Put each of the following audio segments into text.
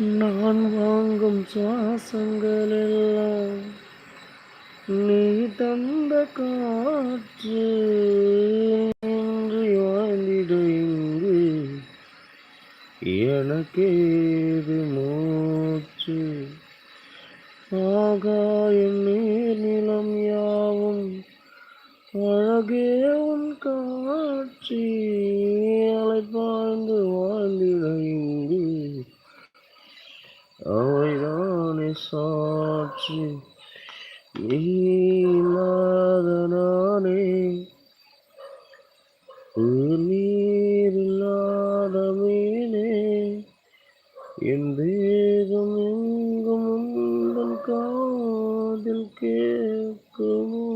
நான் வாங்கும் சுவாசங்கள் எல்லாம் நீ தந்த காற்று என்று வாழ்ந்திட இங்கு. எனக்கேது மூச்சு? ஆகாயம் நீர் நிலம் யாவும் அழகே உன் காட்சி அலைப்பாய்ந்து வாழ்ந்திட இங்கு அவைதானே சாட்சி நீ இல்லாத நானே நீர் மீனே என் தேகம் எங்கும் உங்கள் காதில் கேட்குமோ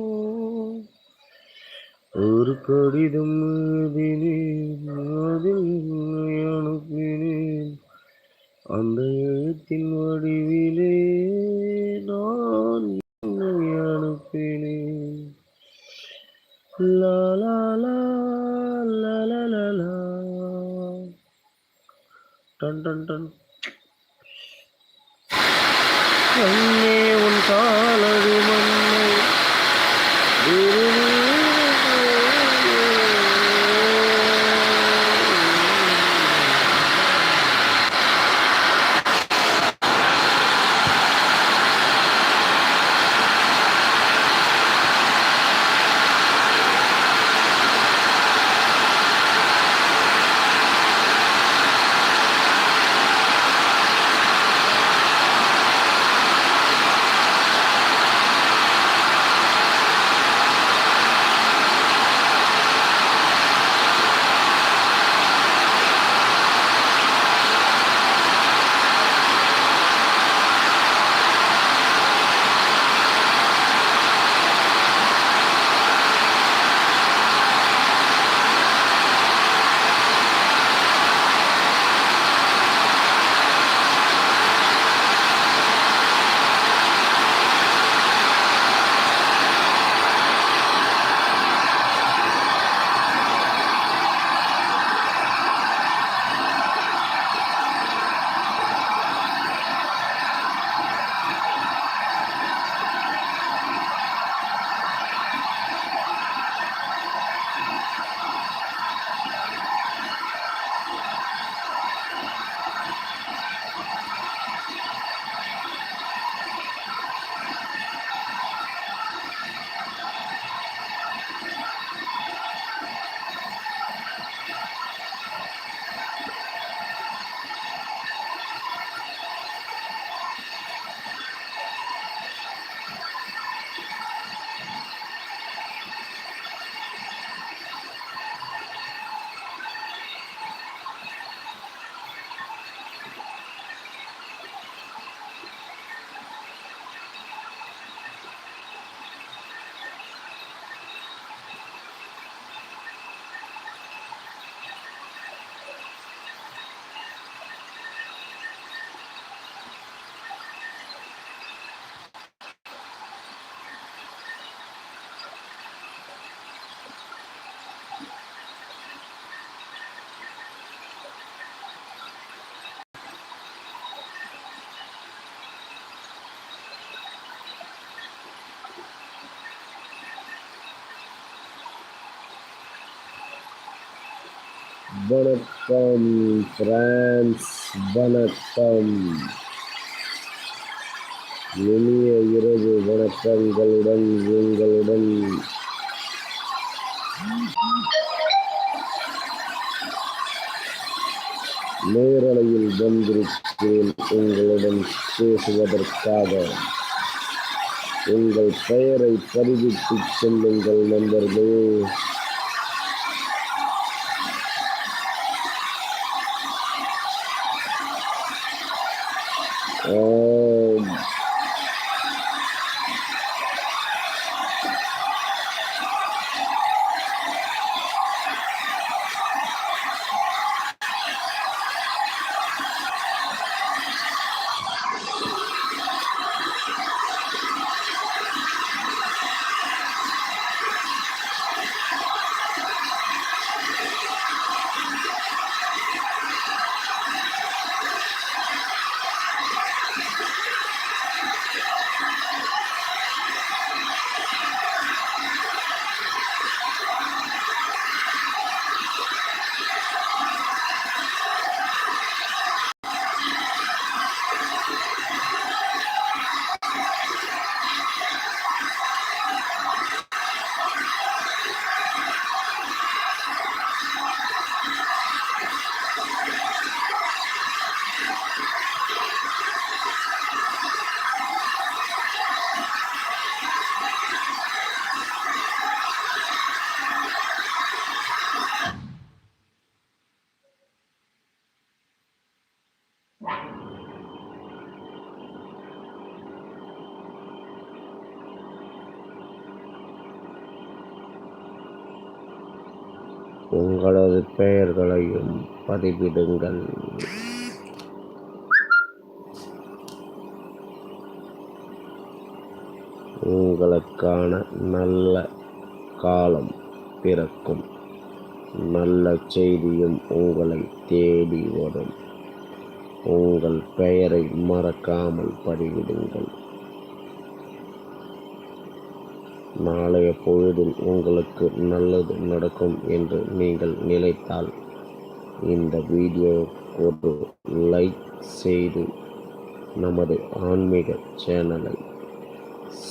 ஒரு கடிதம் எழுதினேன் அதில் அனுப்பினேன் அந்த எழுத்தின் வடிவிலே நான் என்னை அனுப்பினேன். லா லா டன் டன் டன். கண்ணே உன் காலடி மண்ணை வணக்கம் பிரான்ஸ் வணக்கம். இனிய இரவு வணக்கங்களுடன் உங்களுடன். நேரலையில் வந்திருக்கிறேன் உங்களுடன் பேசுவதற்காக. உங்கள் பெயரை பதிவிட்டுச் செல்லுங்கள் நண்பர்களே. Oh. உங்களது பெயர்களையும் பதிவிடுங்கள் உங்களுக்கான நல்ல காலம் பிறக்கும். நல்ல செய்தியும் உங்களை தேடி வரும். உங்கள் பெயரை மறக்காமல் பதிவிடுங்கள். நாளைய பொழுதில் உங்களுக்கு நல்லது நடக்கும் என்று நீங்கள் நினைத்தால் இந்த வீடியோ ஒரு லைக் செய்து நமது ஆன்மீக சேனலை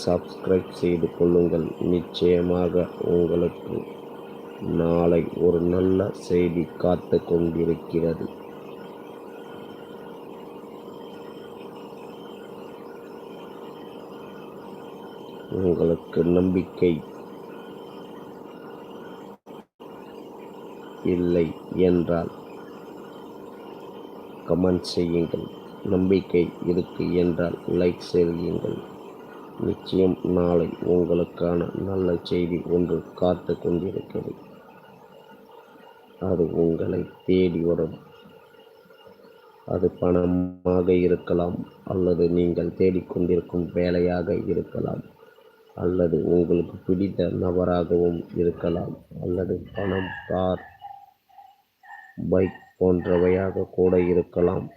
சப்ஸ்கிரைப் செய்து கொள்ளுங்கள். நிச்சயமாக உங்களுக்கு நாளை ஒரு நல்ல செய்தி காத்து கொண்டிருக்கிறது. உங்களுக்கு நம்பிக்கை இல்லை என்றால் கமெண்ட் செய்யுங்கள். நம்பிக்கை இருக்கு என்றால் லைக் செய்யுங்கள். நிச்சயம் நாளை உங்களுக்கான நல்ல செய்தி ஒன்று காத்து கொண்டிருக்கிறது. அது உங்களை தேடி வரும். அது பணமாக இருக்கலாம் அல்லது நீங்கள் தேடிக்கொண்டிருக்கும் வேலையாக இருக்கலாம். அல்லது உங்களுக்கு பிடித்த நபராகவும் இருக்கலாம். அல்லது பணம் கார் பைக் போன்றவையாக கூட இருக்கலாம்.